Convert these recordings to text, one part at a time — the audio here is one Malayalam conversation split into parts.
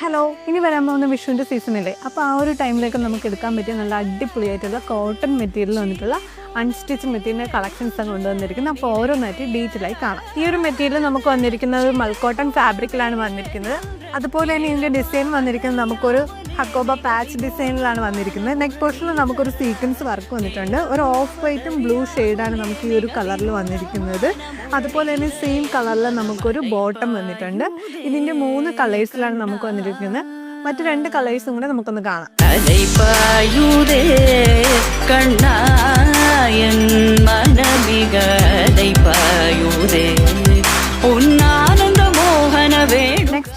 ഹലോ ഇനി വരാൻ പോകുന്ന വിഷുവിന്റെ സീസണില്ലേ അപ്പോൾ ആ ഒരു ടൈമിലേക്ക് നമുക്ക് എടുക്കാൻ പറ്റിയ നല്ല അടിപൊളിയായിട്ടുള്ള കോട്ടൺ മെറ്റീരിയൽ വന്നിട്ടുള്ള അൺസ്റ്റിച്ച് മെറ്റീരിയൽ കളക്ഷൻസ് ആണ് കൊണ്ടുവന്നിരിക്കുന്നത്. അപ്പോൾ ഓരോന്നായിട്ട് ഡീറ്റെയിൽ ആയി കാണാം. ഈ ഒരു മെറ്റീരിയൽ നമുക്ക് വന്നിരിക്കുന്നത് മൽക്കോട്ടൺ ഫാബ്രിക്കിലാണ് വന്നിരിക്കുന്നത്. അതുപോലെ തന്നെ ഇതിന്റെ ഡിസൈൻ വന്നിരിക്കുന്നത് നമുക്കൊരു ഹക്കോബ പാച്ച് ഡിസൈനിലാണ് വന്നിരിക്കുന്നത്. നെക്ക് പോർഷനിൽ നമുക്കൊരു സീക്വൻസ് വർക്ക് വന്നിട്ടുണ്ട്. ഒരു ഓഫ് വൈറ്റും ബ്ലൂ ഷെയ്ഡാണ് നമുക്ക് ഈ ഒരു കളറിൽ വന്നിരിക്കുന്നത്. അതുപോലെ തന്നെ സെയിം കളറിൽ നമുക്കൊരു ബോട്ടം വന്നിട്ടുണ്ട്. ഇതിന്റെ മൂന്ന് കളേഴ്സിലാണ് നമുക്ക് വന്നിരിക്കുന്നത്. മറ്റു രണ്ട് കളേഴ്സും കൂടെ നമുക്കൊന്ന് കാണാം.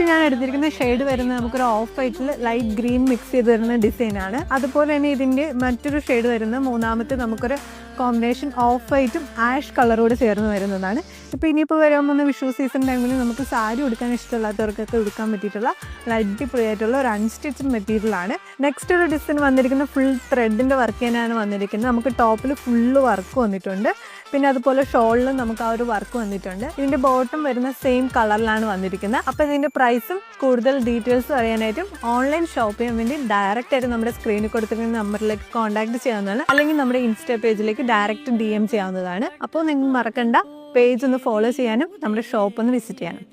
നെക്സ്റ്റ് ഞാൻ എടുത്തിരിക്കുന്ന ഷെയ്ഡ് വരുന്നത് നമുക്കൊരു ഓഫ് വൈറ്റിൽ ലൈറ്റ് ഗ്രീൻ മിക്സ് ചെയ്ത് വരുന്ന ഡിസൈനാണ് അതുപോലെ തന്നെ ഇതിന്റെ മറ്റൊരു ഷെയ്ഡ് വരുന്നത് മൂന്നാമത്തെ നമുക്കൊരു കോമ്പിനേഷൻ ഓഫ് വൈറ്റും ആഷ് കളറോട് ചേർന്ന് വരുന്നതാണ്. ഇപ്പോൾ ഇനിയിപ്പോൾ വരാൻ പോകുന്ന വിഷു സീസൺ ടൈമിൽ നമുക്ക് സാരി ഉടുക്കാൻ ഇഷ്ടമില്ലാത്തവർക്കൊക്കെ ഉടുക്കാൻ പറ്റിയിട്ടുള്ള അടിപൊളി ആയിട്ടുള്ള ഒരു അൺസ്റ്റിച്ച് മെറ്റീരിയലാണ് നെക്സ്റ്റ് ഒരു ഡിസൈൻ വന്നിരിക്കുന്ന ഫുൾ ത്രെഡിന്റെ വർക്ക് തന്നെയാണ് വന്നിരിക്കുന്നത്. നമുക്ക് ടോപ്പിൽ ഫുള്ള് വർക്ക് വന്നിട്ടുണ്ട്. പിന്നെ അതുപോലെ ഷോളിലും നമുക്ക് ആ ഒരു വർക്ക് വന്നിട്ടുണ്ട്. ഇതിന്റെ ബോട്ടം വരുന്ന സെയിം കളറിലാണ് വന്നിരിക്കുന്നത്. അപ്പോൾ ഇതിന്റെ പ്രൈസും കൂടുതൽ ഡീറ്റെയിൽസും അറിയാനായിട്ടും ഓൺലൈൻ ഷോപ്പ് ചെയ്യാൻ വേണ്ടി ഡയറക്റ്റ് ആയിട്ട് നമ്മുടെ സ്ക്രീനിൽ കൊടുത്തിരിക്കുന്ന നമ്പറിലേക്ക് കോൺടാക്ട് ചെയ്യാവുന്നതാണ്. അല്ലെങ്കിൽ നമ്മുടെ ഇൻസ്റ്റാ പേജിലേക്ക് ഡയറക്റ്റ് ഡി എം ചെയ്യാവുന്നതാണ്. അപ്പോൾ നിങ്ങൾ മറക്കണ്ട. പേജ് ഒന്ന് ഫോളോ ചെയ്യാനും നമ്മുടെ ഷോപ്പ് ഒന്ന് വിസിറ്റ് ചെയ്യാനും.